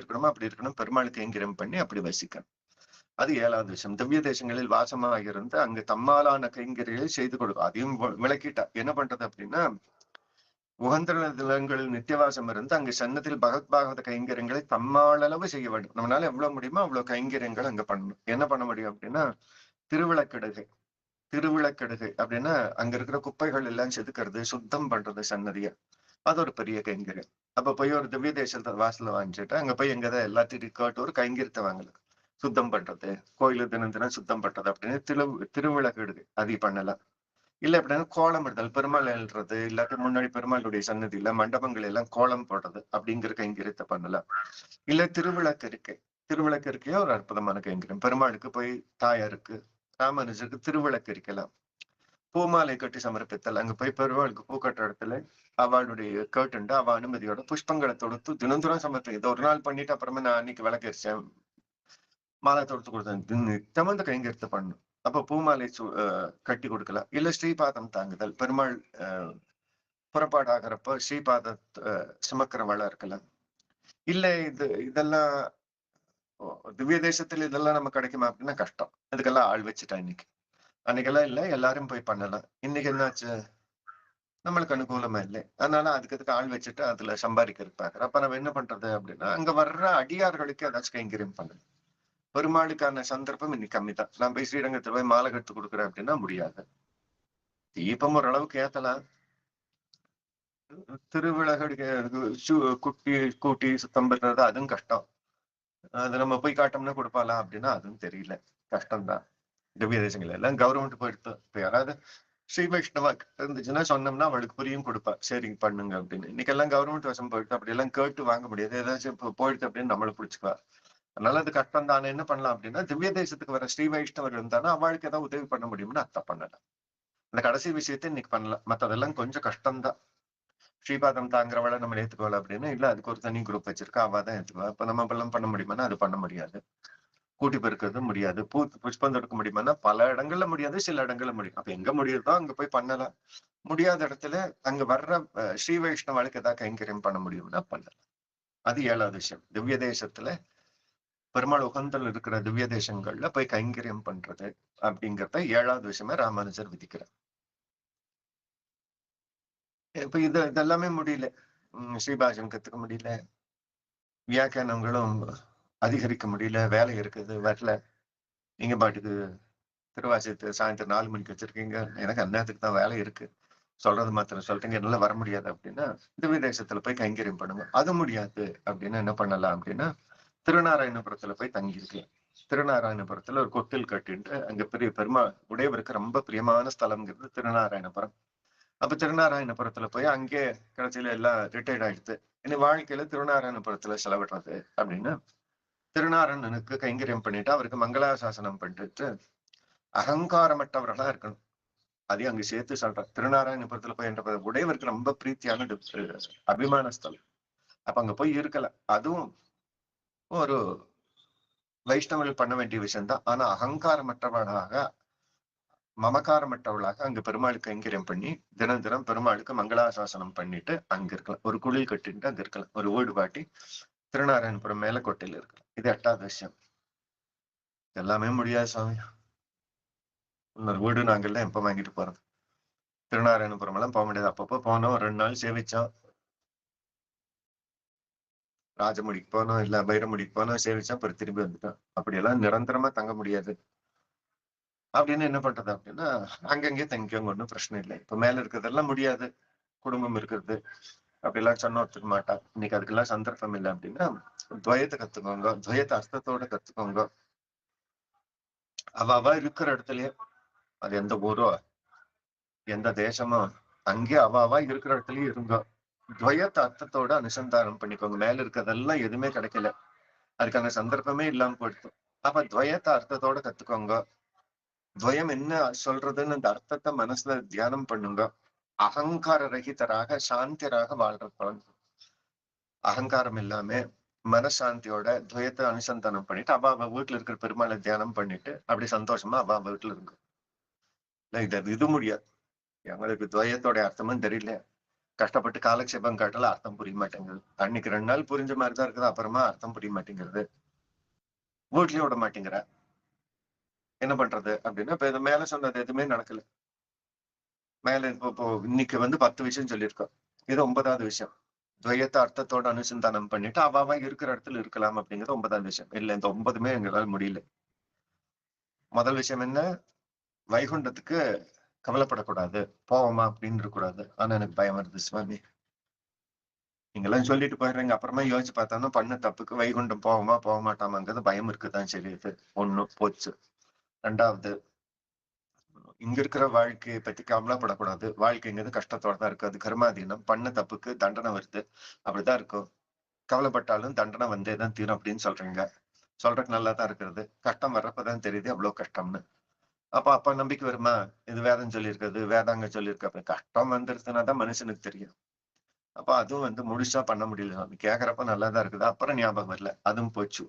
இருக்கணுமோ அப்படி இருக்கணும். பெருமாளுக்கு கைங்கரியம் பண்ணி அப்படி வசிக்கணும். அது ஏழாவது விஷயம் திவ்ய தேசங்களில் வாசமாக இருந்து அங்கு தம்மாலான கைங்கரியை செய்து கொடுக்கும் அதையும் விளக்கிட்டா என்ன பண்றது அப்படின்னா உகந்த நிலங்களில் நித்தியவாசம் இருந்து அங்கு சன்னத்தில் பகத் பாகவத கைங்கரியங்களை தம்மாளளவு செய்ய வேண்டும். நம்மளால எவ்வளவு முடியுமோ அவ்வளவு கைங்கரியங்கள் அங்க பண்ணணும். என்ன பண்ண முடியும் அப்படின்னா திருவிளக்கெடுகை. திருவிளக்கெடுகை அப்படின்னா அங்க இருக்கிற குப்பைகள் எல்லாம் செதுக்கிறது சுத்தம் பண்றது சன்னதியை. அது ஒரு பெரிய கைங்கரியம். அப்ப போய் ஒரு திவ்ய தேசத்தை வாசல்ல வாங்கிச்சுட்டு அங்க போய் எங்கதான் எல்லாத்தையும் கேட்டு ஒரு கைங்கரியத்தை வாங்கல சுத்தம் பண்றது. கோயிலு தினம் தினம் சுத்தம் பண்றது அப்படின்னு திரு திருவிளக்கிடுது அது பண்ணலாம் இல்ல அப்படின்னா கோலம் இடுதல் பெருமாள் எழுறது இல்லாட்டி முன்னாடி பெருமாளுடைய சன்னதியில மண்டபங்கள் எல்லாம் கோலம் போடுறது அப்படிங்கிற கைங்கரியத்தை பண்ணலாம் இல்ல திருவிளக்கு இருக்கு திருவிளக்கு இருக்கையே ஒரு அற்புதமான கைங்கரியம். பெருமாளுக்கு போய் தாயாருக்கு ராமானுஜருக்கு திருவிளக்கு இருக்கலாம். பூமாலை கட்டி சமர்ப்பித்தல். அங்க போய் பெருவாளுக்கு பூ கட்டுற இடத்துல அவளுடைய கேட்டுண்டு அவ அனுமதியோட புஷ்பங்களை தொடுத்து தினந்தோறும் சமர்ப்பி இதை ஒரு நாள் பண்ணிட்டு அப்புறமே நான் அன்னைக்கு விளக்கரிச்சேன் மாலை தொடுத்து கொடுத்தேன். நித்தம் அந்த கைங்கரியத்தை பண்ணும் அப்ப பூமாலை சு- கட்டி கொடுக்கலாம் இல்ல ஸ்ரீபாதம் தாங்குதல். பெருமாள் அஹ், புறப்பாடு ஆகிறப்ப ஸ்ரீபாத சுமக்கிற வள இருக்கலாம் இல்ல இது இதெல்லாம் ஓ, திவ்ய தேசத்துல இதெல்லாம் நம்ம கிடைக்குமா அப்படின்னா கஷ்டம். இதுக்கெல்லாம் ஆள் வச்சுட்டேன் இன்னைக்கு. அன்னைக்கெல்லாம் இல்ல எல்லாரும் போய் பண்ணலாம். இன்னைக்கு என்னாச்சு? நம்மளுக்கு அனுகூலமா இல்லை. அதனால அதுக்கு அதுக்கு ஆள் வச்சுட்டு அதுல சம்பாதிக்கிறதுக்கு பாக்குறேன் அப்ப நம்ம என்ன பண்றது அப்படின்னா அங்க வர்ற அடியார்களுக்கு ஏதாச்சும் கைங்கரியம் பண்ணணும். பெருமாளுக்கான சந்தர்ப்பம் இன்னைக்கு கம்மி தான் நான் போய் ஸ்ரீரங்கத்துல போய் மாலை கட்டு கொடுக்குறேன் அப்படின்னா முடியாது. தீபம் ஓரளவுக்கு ஏத்தலாம். திருவிழகு சு- குட்டி கூட்டி சுத்தம் பண்றது அதுவும் கஷ்டம். அது நம்ம போய் காட்டோம்னா கொடுப்பாளா அப்படின்னா அதுவும் தெரியல. கஷ்டம்தான். திவ்ய தேசங்கள் எல்லாம் கவர்மெண்ட் போயிடுத்து. இப்ப யாராவது ஸ்ரீ வைஷ்ணவா இருந்துச்சுன்னா சொன்னோம்னா அவளுக்கு புரியும் கொடுப்பா. சரிங்க பண்ணுங்க அப்படின்னு. இன்னைக்கு எல்லாம் கவர்மெண்ட் வசம் போயிடுது அப்படி எல்லாம் கேட்டு வாங்க முடியாது. ஏதாச்சும் இப்போ போயிடுது அப்படின்னு நம்மளை பிடிச்சிக்குவா. அதனால அது கஷ்டம் தானே. என்ன பண்ணலாம் அப்படின்னா திவ்ய தேசத்துக்கு வர ஸ்ரீ வைஷ்ணவர் இருந்தானா அவளுக்கு ஏதாவது உதவி பண்ண முடியும்னு அத்தை பண்ணலாம் அந்த கடைசி விஷயத்தை இன்னைக்கு பண்ணலாம். மத்ததெல்லாம் கொஞ்சம் கஷ்டம்தான். ஸ்ரீபாதம் தாங்குறவளை நம்ம ஏத்துக்கோல அப்படின்னு. இல்ல அதுக்கு ஒரு தனி குரூப் வச்சிருக்கா. அவ தான் ஏத்துக்குவா. இப்ப நம்ம எல்லாம் பண்ண முடியுமானா அது பண்ண முடியாது. கூட்டி பெருக்கிறது முடியாது. பூ புஷ்பம் தொடுக்க முடியுமானா பல இடங்கள்ல முடியாது சில இடங்கள்ல முடியும் அப்ப எங்க முடியுதோ அங்க போய் பண்ணலாம். முடியாத இடத்துல அங்க வர்ற ஸ்ரீ வைஷ்ணவாளுக்கு ஏதாவது கைங்கரியம் பண்ண முடியும்னா பண்ணலாம். அது ஏழாவது விஷயம். திவ்ய தேசத்துல பெருமாள் உகந்தல் இருக்கிற திவ்ய தேசங்கள்ல போய் கைங்கரியம் பண்றது அப்படிங்கிறத ஏழாவது விஷயமா ராமானுஜர் விதிக்கிறார். இப்ப இது இதெல்லாமே முடியல. உம் ஸ்ரீபாஷம் கத்துக்க முடியல. வியாக்கியானங்களும் அதிகரிக்க முடியல வேலை இருக்குது வரல. நீங்க பாட்டுக்கு திருவாசியத்து சாயந்தரம் நாலு மணிக்கு வச்சிருக்கீங்க. எனக்கு அந்நேரத்துக்கு தான் வேலை இருக்கு. சொல்றது மாத்திரம் சொல்றீங்க என்னால வர முடியாது அப்படின்னா திவ்ய தேசத்துல போய் கைங்கரியம் பண்ணுங்க. அது முடியாது அப்படின்னா என்ன பண்ணலாம் அப்படின்னா திருநாராயணபுரத்துல போய் தங்கியிருக்கலாம் திருநாராயணபுரத்துல ஒரு கொட்டில் கட்டிட்டு அங்க பெரிய பெருமா உடையவருக்கு ரொம்ப பிரியமான ஸ்தலம்ங்கிறது திருநாராயணபுரம். அப்ப திருநாராயணபுரத்துல போய் அங்கே கடைசியில எல்லாம் ரிட்டையர்ட் ஆயிடுது இனி வாழ்க்கையில திருநாராயணபுரத்துல செலவிடுறது அப்படின்னு திருநாரணனுக்கு கைங்கரியம் பண்ணிட்டு அவருக்கு மங்களாசாசனம் பண்ணிட்டு அகங்காரமற்றவர்களா இருக்கணும். அதையும் அங்க சேர்த்து சொல்றேன் திருநாராயணபுரத்துல போய் என்ற உடையவருக்கு ரொம்ப பிரீத்தியான அபிமான ஸ்தலம். அப்ப அங்க போய் இருக்கல. அதுவும் ஒரு வைஷ்ணவர்கள் பண்ண வேண்டிய விஷயம்தான். ஆனா அகங்காரமற்றவர்களாக மமகாரமற்றவளாக அங்க பெருமாளுக்கு கைங்கரியம் பண்ணி தினம் தினம் பெருமாளுக்கு மங்களாசாசனம் பண்ணிட்டு அங்க இருக்கலாம் ஒரு குளில் கட்டிட்டு அங்க இருக்கலாம் ஒரு வீடு பாட்டி திருநாராயணபுரம் மேல கோட்டையில இருக்கலாம் இது எட்டாவது விஷயம். எல்லாமே முடியாது சாமி. இன்னொரு வீடு நாங்கெல்லாம் எப்ப வாங்கிட்டு போறது? திருநாராயணபுரம் எல்லாம் போக முடியாது. அப்பப்போ போனோம் ரெண்டு நாள் சேவிச்சோம். ராஜமுடிக்கு போனோம் இல்ல பைரமுடிக்கு போனோம் சேவிச்சோம் அப்புறம் திரும்பி வந்துட்டோம். அப்படியெல்லாம் நிரந்தரமா தங்க முடியாது. அப்படின்னு என்ன பண்றது அப்படின்னா அங்கங்கே தங்கிக்கோங்க ஒன்றும் பிரச்சனை இல்லை. இப்ப மேல இருக்கிறதெல்லாம் முடியாது. குடும்பம் இருக்கிறது அப்படிலாம் சொன்ன ஒத்துக்க மாட்டா. இன்னைக்கு அதுக்கெல்லாம் சந்தர்ப்பம் இல்லை அப்படின்னா துவயத்தை கத்துக்கோங்க துவயத்தை அர்த்தத்தோட கத்துக்கோங்க. அவ அவ இருக்கிற இடத்துலயே அது எந்த ஊரோ எந்த தேசமோ அங்கே அவ அவ இருக்கிற இடத்துலயே இருங்க. துவயத்தை அர்த்தத்தோட அனுசந்தானம் பண்ணிக்கோங்க. மேல இருக்கிறதெல்லாம் எதுவுமே கிடைக்கல. அதுக்கான சந்தர்ப்பமே இல்லாம போயிடுது. அப்ப துவயத்தை அர்த்தத்தோட கத்துக்கோங்க. துவயம் என்ன சொல்றதுன்னு அந்த அர்த்தத்தை மனசுல தியானம் பண்ணுங்க. அகங்கார ரகிதராக சாந்தியராக வாழ்ற பழங்க அகங்காரம் இல்லாம மனசாந்தியோட துவயத்தை அனுசந்தானம் பண்ணிட்டு அவ அவ வீட்டுல இருக்கிற பெருமாளை தியானம் பண்ணிட்டு அப்படி சந்தோஷமா அவ அவ வீட்டுல இருக்கும் இல்ல இது இது முடியாது. எங்களுக்கு துவயத்தோட அர்த்தமும் தெரியல. கஷ்டப்பட்டு காலக்ஷேபம் காட்டல அர்த்தம் புரிய மாட்டேங்குது. அன்னைக்கு ரெண்டு நாள் புரிஞ்ச மாதிரி தான் இருக்குது அப்புறமா அர்த்தம் புரிய மாட்டேங்கிறது வீட்லயும் விட மாட்டேங்கிற. என்ன பண்றது அப்படின்னா இப்ப இது மேல சொன்னது எதுவுமே நடக்கல. மேல இப்போ இப்போ இன்னைக்கு வந்து பத்து விஷயம் சொல்லியிருக்கோம். இது ஒன்பதாவது விஷயம். துவயத்தை அர்த்தத்தோட அனுசந்தானம் பண்ணிட்டு அவாவா இருக்கிற இடத்துல இருக்கலாம் அப்படிங்கிறது ஒன்பதாவது விஷயம். இல்ல இந்த ஒன்பதுமே எங்களால முடியல. முதல் விஷயம் என்ன? வைகுண்டத்துக்கு கவலைப்படக்கூடாது. போவோமா அப்படின்னு இருக்கக்கூடாது. ஆனா எனக்கு பயம் வருது சுவாமி. நீங்கெல்லாம் சொல்லிட்டு போயிடுறீங்க. அப்புறமா யோசிச்சு பார்த்தோம்னா பண்ண தப்புக்கு வைகுண்டம் போவோமா போக மாட்டாமாங்கிறது பயம் இருக்குதான். சரி இது ஒண்ணு போச்சு. ரெண்டாவது இங்க இருக்கிற வாழ்க்கையை பத்தி கவலைப்படக்கூடாது. வாழ்க்கைங்கிறது கஷ்டத்தோட தான் இருக்கு. அது கர்மாதீனம் பண்ண தப்புக்கு தண்டனை வருது. அப்படிதான் இருக்கும். கவலைப்பட்டாலும் தண்டனை வந்தே தான் தீரும் அப்படின்னு சொல்றீங்க. சொல்றதுக்கு நல்லா தான் இருக்கிறது. கஷ்டம் வர்றப்பதான் தெரியுது அவ்வளவு கஷ்டம்னு. அப்ப அப்ப நம்பிக்கை வருமா? இது வேதம் சொல்லியிருக்கிறது வேதாங்க சொல்லியிருக்க அப்ப கஷ்டம் வந்துருச்சுன்னா தான் மனுஷனுக்கு தெரியும். அப்ப அதுவும் வந்து முழுசா பண்ண முடியல. சாமி கேக்குறப்ப நல்லா தான் இருக்குது. அப்புறம் ஞாபகம் வரல. அதுவும் போச்சு.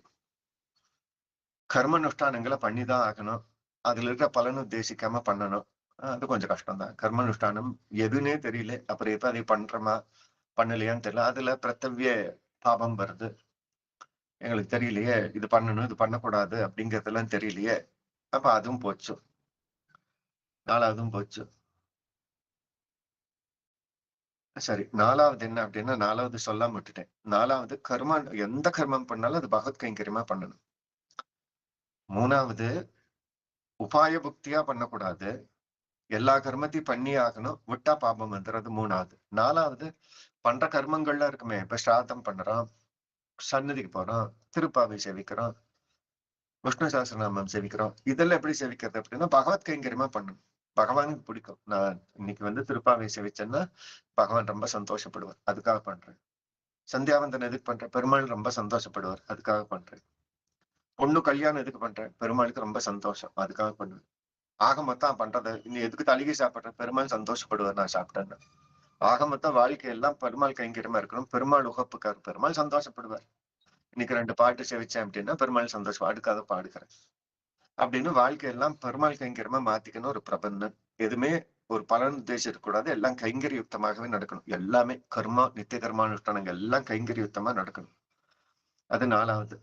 கர்ம அனுஷ்டானங்களை பண்ணிதான் ஆகணும். அதுல இருக்கிற பலனும் உத்தேசிக்காம பண்ணணும். அது கொஞ்சம் கஷ்டம் தான் கர்ம அனுஷ்டானம் எதுன்னே தெரியல. அப்புறம் எப்ப அதை பண்றோமா பண்ணலையான்னு தெரியல. அதுல பிரத்தவிய பாபம் வருது. எங்களுக்கு தெரியலையே இது பண்ணணும் இது பண்ணக்கூடாது அப்படிங்கறதெல்லாம் தெரியலையே. அப்ப அதுவும் போச்சு. நாலாவதும் போச்சு. சரி நாலாவது என்ன அப்படின்னா நாலாவது சொல்லாம விட்டுட்டேன். நாலாவது கர்மம் எந்த கர்மம் பண்ணாலும் அது பகவத் கைங்கரியமா பண்ணணும். மூணாவது உபாய புக்தியா பண்ணக்கூடாது. எல்லா கர்மத்தையும் பண்ணி ஆகணும். விட்டா பாபம் வந்துடுறது மூணாவது. நாலாவது பண்ற கர்மங்கள்லாம் இருக்குமே. இப்ப ஸ்ராத்தம் பண்றோம் சன்னதிக்கு போறோம் திருப்பாவை சேவிக்கிறோம் விஷ்ணு சாஸ்திரநாமம் சேவிக்கிறோம் இதெல்லாம் எப்படி சேவிக்கிறது அப்படின்னா பகவத் கைங்கரியமா பண்ணணும். பகவானுக்கு பிடிக்கும். நான் இன்னைக்கு வந்து திருப்பாவை சேவிச்சேன்னா பகவான் ரொம்ப சந்தோஷப்படுவார். அதுக்காக பண்றேன். சந்தியாவந்தன் எதுக்கு பண்றேன் பெருமாள் ரொம்ப சந்தோஷப்படுவார். அதுக்காக பண்றேன். பொண்ணு கல்யாணம் எதுக்கு பண்றேன்? பெருமாளுக்கு ரொம்ப சந்தோஷம். அதுக்காக பண்ணுவேன். ஆக மொத்தம் பண்றது நீ எதுக்கு தலிகை சாப்பிடுற பெருமாள் சந்தோஷப்படுவார் நான் சாப்பிட்டேன்னு. ஆக மொத்தம் வாழ்க்கை எல்லாம் பெருமாள் கைங்கரியமா இருக்கணும். பெருமாள் உகப்புக்கார் பெருமாள் சந்தோஷப்படுவார். இன்னைக்கு ரெண்டு பாட்டு செவிச்சேன் அப்படின்னா பெருமாள் சந்தோஷம். அடுக்காத பாடுக்கிறேன் அப்படின்னு வாழ்க்கையெல்லாம் பெருமாள் கைங்கரமா மாத்திக்கணும். ஒரு பிரபந்தம் எதுவுமே ஒரு பலன் உத்தேசம் இருக்கக்கூடாது எல்லாம் கைங்கரி யுக்தமாகவே நடக்கணும். எல்லாமே கர்மா நித்திய கர்மானுஷ்டானங்கள் எல்லாம் கைங்கரி யுக்தமா நடக்கணும். அது நாலாவது.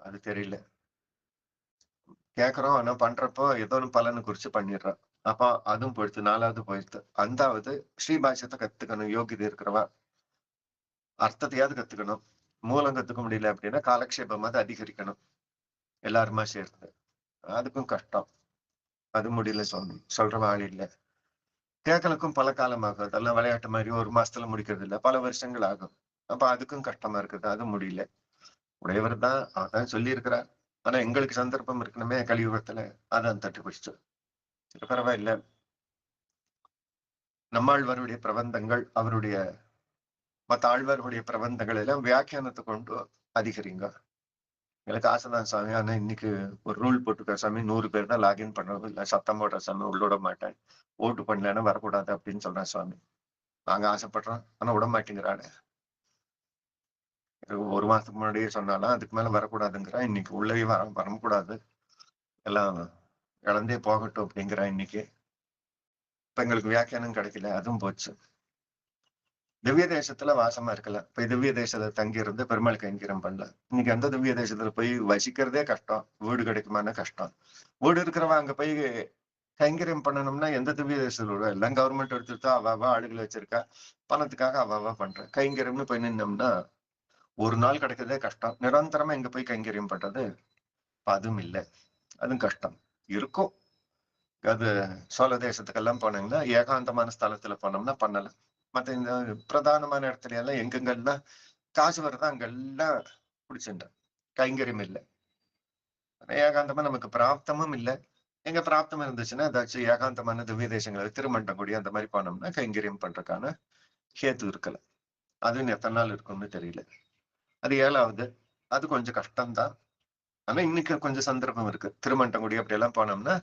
அது தெரியல. கேக்குறோம் ஆனா பண்றப்போ ஏதோ ஒரு பலனை குறிச்சு பண்ணிடுறான் அப்போ அதுவும் போயிடுத்து நாலாவது போயிடுத்து அந்தாவது ஸ்ரீபாஷ்யத்தை கத்துக்கணும் யோகிதை இருக்கிறவா. அர்த்தத்தையாவது கத்துக்கணும். மூலம் கத்துக்க முடியல அப்படின்னா காலக்ஷேபமாவது அதிகரிக்கணும். எல்லாருமா சேர்ந்து. அதுக்கும் கஷ்டம். அது முடியல சொல் சொல்ற ஆள் இல்லை. கேட்கலுக்கும் பல காலம் ஆகும். அதெல்லாம் விளையாட்டு மாதிரி ஒரு மாசத்துல முடிக்கிறது இல்லை பல வருஷங்கள் ஆகும். அப்ப அதுக்கும் கஷ்டமா இருக்குது. அது முடியல. உடையவர் தான் அதான் தான் சொல்லியிருக்கிறார். ஆனா எங்களுக்கு சந்தர்ப்பம் இருக்கணுமே கலியுகத்துல அதான் தட்டு சரி பரவாயில்ல. நம்மாழ்வாருடைய பிரபந்தங்கள் அவருடைய மத்த ஆழ்வார்களுடைய பிரபந்தங்கள் எல்லாம் வியாக்கியானத்தை கொண்டு அதிகரிங்க. எனக்கு ஆசைதான் சாமி. ஆனா இன்னைக்கு ஒரு ரூல் போட்டுக்க சாமி. நூறு பேர் தான் லாகின் பண்ணுறது இல்லை. சத்தம் போடுற சாமி உள்ளோட மாட்டேன். ஓட்டு பண்ணலன்னா வரக்கூடாது அப்படின்னு சொல்றேன் சுவாமி நாங்க ஆசைப்படுறோம். ஆனா விட மாட்டேங்கிறாரு. ஒரு மாசத்துக்கு முன்னாடியே சொன்னாலும் அதுக்கு மேல வரக்கூடாதுங்கிற இன்னைக்கு உள்ளவே வர வரக்கூடாது. எல்லாம் இழந்தே போகட்டும் அப்படிங்கிற இன்னைக்கு. இப்ப எங்களுக்கு வியாக்கியானம் கிடைக்கல அதுவும் போச்சு. திவ்ய தேசத்துல வாசமா இருக்கல. இப்ப திவ்ய தேசத்துல தங்கி இருந்து பெருமாள் கைங்கரம் பண்ணல. இன்னைக்கு அந்த திவ்ய தேசத்துல போய் வசிக்கிறதே கஷ்டம். வீடு கிடைக்குமான கஷ்டம். வீடு இருக்கிறவன் அங்க போய் கைங்கரியம் பண்ணணும்னா எந்த திவ்ய தேசத்துல விட எல்லாம் கவர்மெண்ட் எடுத்துட்டா அவாவா ஆளுகளை வச்சிருக்கா. பணத்துக்காக அவாவா பண்றேன் கைங்கரியம்னு போய் நின்னோம்னா ஒரு நாள் கிடைக்கிறதே கஷ்டம். நிரந்தரமா எங்க போய் கைங்கரியம் பண்றது அதுவும் இல்லை. அதுவும் கஷ்டம். இருக்கும். அது சோழ தேசத்துக்கெல்லாம் போனீங்கன்னா ஏகாந்தமான ஸ்தலத்துல போனோம்னா பண்ணலாம் மத்த இந்த பிரதானமான இடத்துல எல்லாம் எங்கெங்கெல்லாம் காசு வருதோ அங்கெல்லாம் பிடிச்சிட்டேன் கைங்கரியம் இல்லை. ஏகாந்தமா நமக்கு பிராப்தமும் இல்லை. எங்க பிராப்தம் இருந்துச்சுன்னா ஏதாச்சும் ஏகாந்தமான திவ்ய தேசங்களுக்கு திருமண்டங்குடி அந்த மாதிரி போனோம்னா கைங்கரியம் பண்றதுக்கான ஹேத்து இருக்கல. அது எத்தனை நாள் இருக்கும்னு தெரியல. அது ஏழாவது. அது கொஞ்சம் கஷ்டம்தான். ஆனா இன்னைக்கு கொஞ்சம் சந்தர்ப்பம் இருக்கு. திருமண்டங்குடி அப்படி எல்லாம் போனோம்னா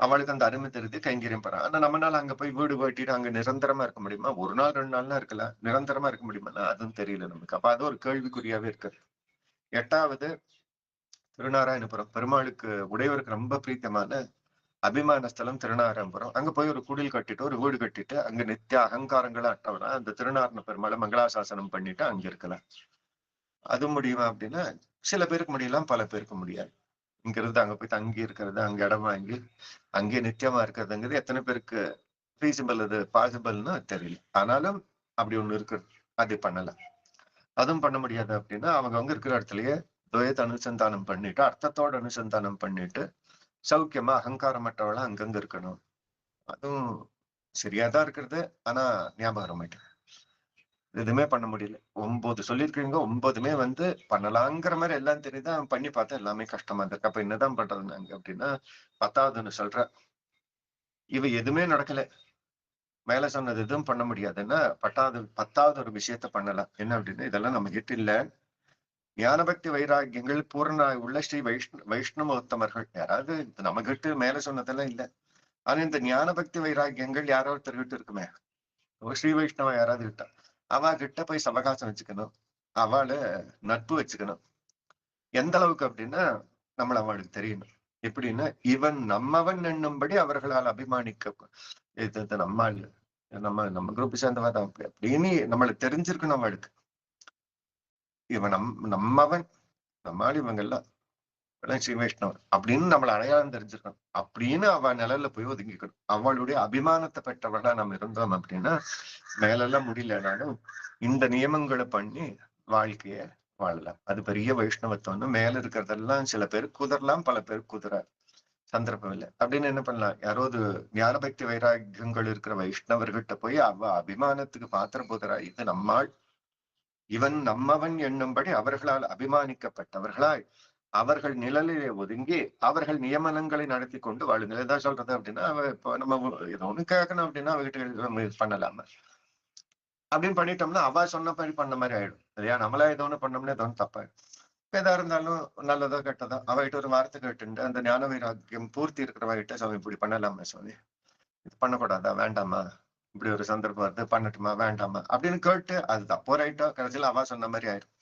அவளுக்கு அந்த அருமை தெரிஞ்சு கைங்கரியம் போறான் ஆனா நம்மளால அங்க போய் வீடு வெட்டிட்டு அங்க நிரந்தரமா இருக்க முடியுமா? ஒரு நாள் ரெண்டு நாள்லாம் இருக்கலாம் நிரந்தரமா இருக்க முடியுமா அதுவும் தெரியல நமக்கு. அப்ப அது ஒரு கேள்விக்குறியாவே இருக்கு. எட்டாவது திருநாராயணபுரம். பெருமாளுக்கு உடையவருக்கு ரொம்ப பிரீத்தமான அபிமான ஸ்தலம் திருநாராயணபுரம். அங்க போய் ஒரு குடில் கட்டிட்டு ஒரு வீடு கட்டிட்டு அங்க நித்திய அகங்காரங்களை அட்டவனா அந்த திருநாரண பெருமாளை மங்களாசாசனம் பண்ணிட்டு அங்க இருக்கலாம் அது முடியுமா அப்படின்னா சில பேருக்கு முடியலாம் பல பேருக்கு முடியாது. இங்க இருந்து அங்க போய் தங்கி இருக்கிறது அங்க இடம் வாங்கி அங்கே நித்தியமா இருக்கிறதுங்கிறது எத்தனை பேருக்கு ஃபீசிபிள் அது பாசிபிள்னு தெரியல. ஆனாலும் அப்படி ஒண்ணு இருக்கு அது பண்ணலாம். அதுவும் பண்ண முடியாது அப்படின்னா அவங்க அவங்க இருக்கிற இடத்துலயே துவயத்தை அனுசந்தானம் பண்ணிட்டு அர்த்தத்தோட அனுசந்தானம் பண்ணிட்டு சௌக்கியமா அகங்காரமற்றவளா அங்கங்க இருக்கணும். அதுவும் சரியாதான் இருக்கிறது ஆனா ஞாபகம் மாட்டேன் எதுவுமே பண்ண முடியல. ஒன்பது சொல்லியிருக்கீங்க ஒன்பதுமே வந்து பண்ணலாங்கிற மாதிரி எல்லாம் தெரியுது அவன் பண்ணி பார்த்தா எல்லாமே கஷ்டமா இருக்கு. அப்ப என்னதான் பண்றது நாங்க அப்படின்னா பத்தாவதுன்னு சொல்ற இவ எதுவுமே நடக்கல. மேல சொன்னது எதுவும் பண்ண முடியாதுன்னா பத்தாவது பத்தாவது ஒரு விஷயத்த பண்ணலாம். என்ன அப்படின்னா இதெல்லாம் நம்ம கிட்ட இல்ல. ஞானபக்தி வைராகியங்கள் பூரண உள்ள ஸ்ரீ வைஷ்ண வைஷ்ணவ உத்தமர்கள் யாராவது நம்ம கிட்ட மேல சொன்னதெல்லாம் இல்ல. ஆனா இந்த ஞானபக்தி வைராகியங்கள் யாரோ ஒருத்தர் கிட்ட இருக்குமே. ஸ்ரீ வைஷ்ணவ யாராவது கிட்ட? அவ கிட்ட போய் சவகாசம் வச்சுக்கணும். அவளை நட்பு வச்சுக்கணும். எந்த அளவுக்கு அப்படின்னா நம்மள அவளுக்கு தெரியணும். எப்படின்னா இவன் நம்மவன் என்னும்படி அவர்களால் அபிமானிக்க இது நம்ம நம்ம நம்ம குரூப் சேர்ந்தவா தான் அப்படி அப்படின்னு நம்மளுக்கு தெரிஞ்சிருக்கணும் அவளுக்கு. இவன் நம் நம்மவன் நம்மால் இவங்க எல்லாம் ஸ்ரீ வைஷ்ணவன் அப்படின்னு நம்மள அடையாளம் தெரிஞ்சிருக்கணும் அப்படின்னு அவ நிழல்ல போய் ஒதுங்கிக்கணும். அவளுடைய அபிமானத்தை பெற்றவளா நம்ம இருந்தோம் அப்படின்னா மேலெல்லாம் முடியலனாலும் இந்த நியமங்களை பண்ணி வாழ்க்கைய வாழலாம். அது பெரிய வைஷ்ணவத்துவம்னு மேல இருக்கிறதெல்லாம் சில பேர் குதிரலாம் பல பேர் குதிர சந்தர்ப்பம் இல்லை. அப்படின்னு என்ன பண்ணலாம்? யாராவது ஞானபக்தி வைராகியங்கள் இருக்கிற வைஷ்ணவர்கிட்ட போய் அவ அபிமானத்துக்கு பாத்திர போதரா இது நம்மாள் இவன் நம்மவன் என்னும்படி அவர்களால் அபிமானிக்கப்பட்டவர்களாய் அவர்கள் நிழலிலே ஒதுங்கி அவர்கள் நியமனங்களை நடத்தி கொண்டு வாழுங்கள். ஏதாவது சொல்றது அப்படின்னா அவ இப்போ நம்ம ஏதோ ஒண்ணு கேட்கணும் அப்படின்னா அவகிட்ட பண்ணலாம. அப்படின்னு பண்ணிட்டோம்னா அவ சொன்ன மாதிரி பண்ண மாதிரி ஆயிடும். இல்லையா? நம்மளா ஏதோ ஒண்ணு பண்ணோம்னா ஏதோ ஒண்ணு தப்பாயிடும். எதா இருந்தாலும் நல்லதோ கெட்டதோ அவகிட்ட ஒரு வார்த்தை கேட்டுண்டு அந்த ஞான வைராக்கியம் பூர்த்தி இருக்கிறவகிட்ட சுவாமி இப்படி பண்ணலாமா சுவாமி. இது பண்ணக்கூடாதா? வேண்டாமா? இப்படி ஒரு சந்தர்ப்பம் வருது பண்ணட்டுமா? வேண்டாமா? அப்படின்னு கேட்டு அது தப்போ ரைட்டோ கடைசியில அவ சொன்ன மாதிரி ஆயிடும்.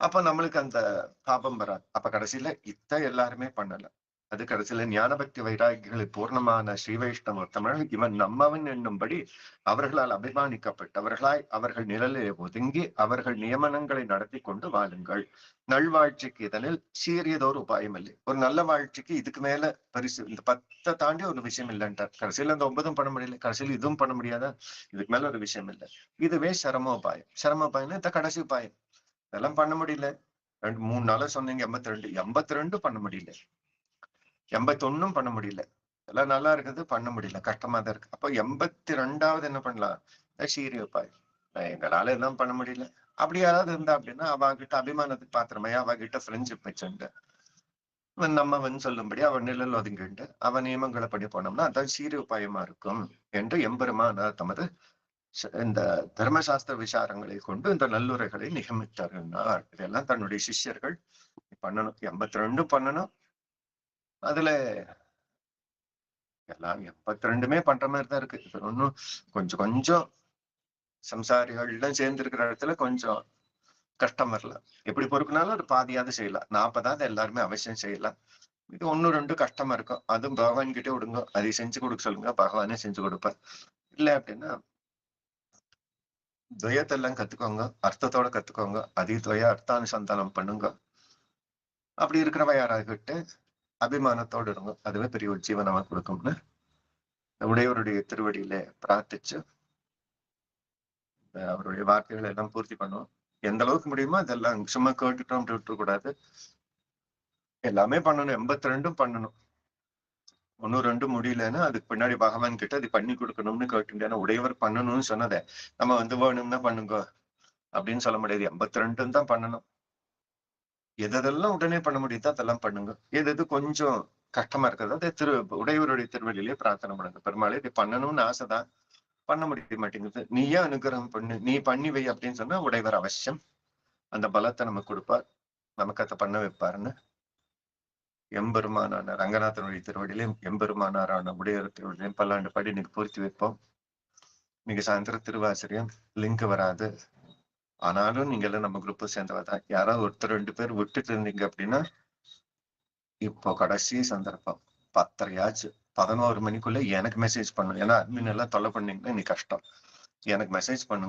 அப்ப நம்மளுக்கு அந்த பாபம் வராது. அப்ப கடைசியில இத்த எல்லாருமே பண்ணல. அது கடைசியில ஞானபக்தி வைராகிகளை பூர்ணமான ஸ்ரீ வைஷ்ணவ தமிழ் இவன் நம்மவன் என்னும்படி அவர்களால் அபிமானிக்கப்பட்டவர்களாய் அவர்கள் நிழலிலே ஒதுங்கி அவர்கள் நியமனங்களை நடத்தி கொண்டு வாழுங்கள். நல்வாழ்ச்சிக்கு இதனில் சீரியதோர் உபாயம் இல்லை. ஒரு நல்ல வாழ்ச்சிக்கு இதுக்கு மேல பரிசு இந்த பத்தை தாண்டி ஒரு விஷயம் இல்லைன்றார். கடைசியில அந்த ஒன்பதும் பண்ண முடியல கடைசியில இதுவும் பண்ண முடியாதா? இதுக்கு மேல ஒரு விஷயம் இல்லை. இதுவே சிரம உபாயம் சிரம உபாயம் இந்த கடைசி உபாயம். இதெல்லாம் பண்ண முடியல. ரெண்டு மூணு நாளா சொன்னீங்க. எண்பத்தி ரெண்டு எண்பத்தி ரெண்டு பண்ண முடியல. எண்பத்தி ஒண்ணும் பண்ண முடியல. எல்லாம் நல்லா இருக்குது பண்ண முடியல. கஷ்டமா தான் இருக்கு. அப்போ எண்பத்தி ரெண்டாவது என்ன பண்ணலாம்? சீரிய எங்களால எதுவும் பண்ண முடியல. அப்படி யாராவது இருந்தா அப்படின்னா அவகிட்ட அபிமானத்துக்கு பாத்திரமே அவகிட்ட ஃப்ரெண்ட்ஷிப் வச்சுண்டு நம்மவன் சொல்லும்படி அவன் நிழல் ஒதுங்கிண்டு அவன் நியமங்களை படி போனோம்னா அதான் சீரிய உபாயமா இருக்கும் என்று எம்பெருமான தமது இந்த தர்மசாஸ்திர விசாரங்களை கொண்டு இந்த நல்லுரைகளை நிகமித்தார் இதெல்லாம் தன்னுடைய சிஷ்யர்கள் பண்ணணும். எண்பத்தி ரெண்டும் பண்ணணும். அதுல எல்லாம் எண்பத்தி ரெண்டுமே பண்ற மாதிரி தான் இருக்கு. இது ஒன்றும் கொஞ்சம் கொஞ்சம் சம்சாரிகள்லாம் சேர்ந்து இருக்கிற இடத்துல கொஞ்சம் கஷ்டம் வரலாம் எப்படி பொறுக்குனாலும் ஒரு பாதியாவது செய்யலாம். நாற்பதாவது எல்லாருமே அவசியம் செய்யலாம். இது ஒன்னு ரெண்டு கஷ்டமா இருக்கும். அதுவும் பகவான் கிட்டே விடுங்க. அதை செஞ்சு கொடுக்க சொல்லுங்க. பகவானே செஞ்சு கொடுப்பார். இல்லை அப்படின்னா துயத்தெல்லாம் கத்துக்கோங்க அர்த்தத்தோட கத்துக்கோங்க அதே துவய அர்த்தானுசந்தானம் பண்ணுங்க. அப்படி இருக்கிறவ யாராகிட்டு அபிமானத்தோடு இருங்க. அதுவே பெரிய உஜீவனமா கொடுக்கும்னு உடையவருடைய திருவடியில பிரார்த்திச்சு அவருடைய வார்த்தைகளை எல்லாம் பூர்த்தி பண்ணும் எந்த அளவுக்கு முடியுமோ அதெல்லாம் சும்மா கேட்டுட்டோம் விட்டு கூடாது எல்லாமே பண்ணணும் எண்பத்தி ரெண்டும் பண்ணணும். ஒன்னும் ரெண்டும் முடியலன்னா அதுக்கு பின்னாடி பகவான் கிட்ட அது பண்ணி கொடுக்கணும்னு கேட்டுட்டேன் உடையவர் பண்ணணும்னு சொன்னதை நம்ம வந்து வேணும்னா பண்ணுங்க அப்படின்னு சொல்ல முடியாது. எண்பத்தி ரெண்டும் தான் பண்ணணும். எதெல்லாம் உடனே பண்ண முடியுதோ அதெல்லாம் பண்ணுங்க. எது எது கொஞ்சம் கஷ்டமா இருக்கிறது அதை திரு உடையவருடைய திருவள்ளிலேயே பிரார்த்தனை பண்ணுங்க. பெருமாளே இது பண்ணணும்னு ஆசைதான். பண்ண முடிய மாட்டேங்குது. நீயே அனுகிரகம் பண்ணு. நீ பண்ணி வை அப்படின்னு சொன்னா உடையவர் அவசியம். அந்த பலத்தை நமக்கு கொடுப்பார். நமக்கு அதை பண்ண வைப்பாருன்னு எம்பெருமானான ரங்கநாதனுடைய திருவடியிலையும் எம்பெருமானாரான உடையர் திருவடியிலையும் பல்லாண்டு படி இன்னைக்கு பூர்த்தி வைப்போம். இன்னைக்கு சாயந்தரம் திருவாசிரியம் லிங்க் வராது. ஆனாலும் நீங்க எல்லாம் நம்ம குரூப் சேர்ந்தவ தான். யாராவது ஒருத்தர் ரெண்டு பேர் விட்டுட்டு இருந்தீங்க அப்படின்னா இப்போ கடைசி சந்தர்ப்பம். பத்தரையாச்சு பதினோரு மணிக்குள்ள எனக்கு மெசேஜ் பண்ணும் ஏன்னா அட்மின் எல்லாம் தொல்லை பண்ணீங்கன்னா நீ கஷ்டம். எனக்கு மெசேஜ் பண்ணுங்க.